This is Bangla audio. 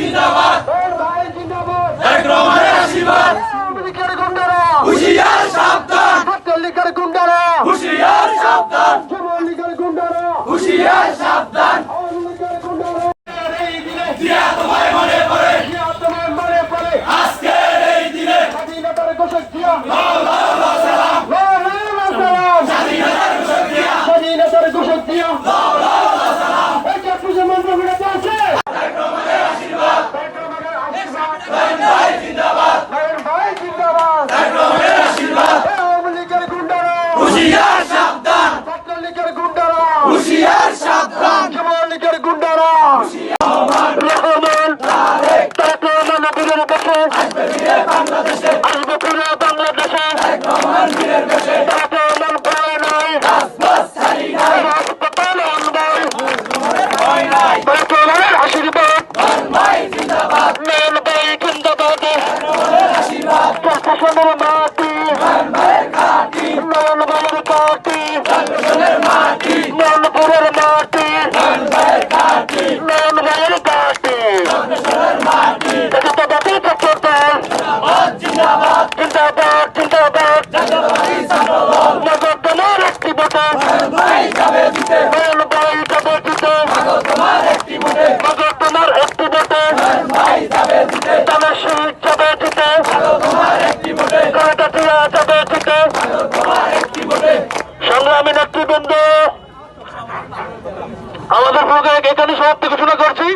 জিন্দাবাদ। তারেক রহমানের আশীর্বাদ। লীগের গুন্ডারা। হুশিয়ার সাবধান। ছাত্র লীগের গুন্ডারা। হুশিয়ার সাবধান। যুব লীগের গুন্ডারা। হুশিয়ার সাবধান। আজকের এই দিনে স্বাধীনতার ঘোষক জিয়া সালাম সালাম স্বাধীনতার ঘোষক জিয়া স্বাধীনতার ঘোষক জিয়া এটা পুজো মন্ত্র বিরত আছে তারেক রহমানের আশীর্বাদ তারেক রহমানের আশীর্বাদ নয়ন ভাই জিন্দাবাদ নয়ন ভাই জিন্দাবাদ তারেক রহমানের আশীর্বাদ আওয়ামী লীগের গুন্ডারা হুশিয়ার সাবধান ছাত্র লীগের গুন্ডারা হুশিয়ার সাবধান যুব লীগের গুন্ডারা রহমান তারেক রহমান বীরের কাছে আসবে ফিরে বাংলাদেশে আসবে পুরো বাংলাদেশে তারেক রহমান বীরের বেশে তারেক রহমান ভয় নাই রাজপথ ছাড়ি নাই হাসপাতাল আন্দোলন ভয় নাই তারেক রহমানের আশীর্বাদ নয়ন ভাই জিন্দাবাদ নয়ন ভাই জিন্দাবাদ রহমানের আশীর্বাদ প্রশাসনের মাটি নয়ন ভাইয়ের ভাইয়ের পার্টি। রাজপথের মাটি নয়নপুরের মাটি এটা তো জিন্দাবাদ। জিন্দাবাদ জিন্দাবাদ। ছাত্রদল একটি ভাই যাবে জিতে। ভাই যাবে জিতে। তোমার একটি ভোটে। ভাই যাবে জিতে। আমাদের প্রোগ্রাম এখানে সমাপ্তি ঘোষণা করছি।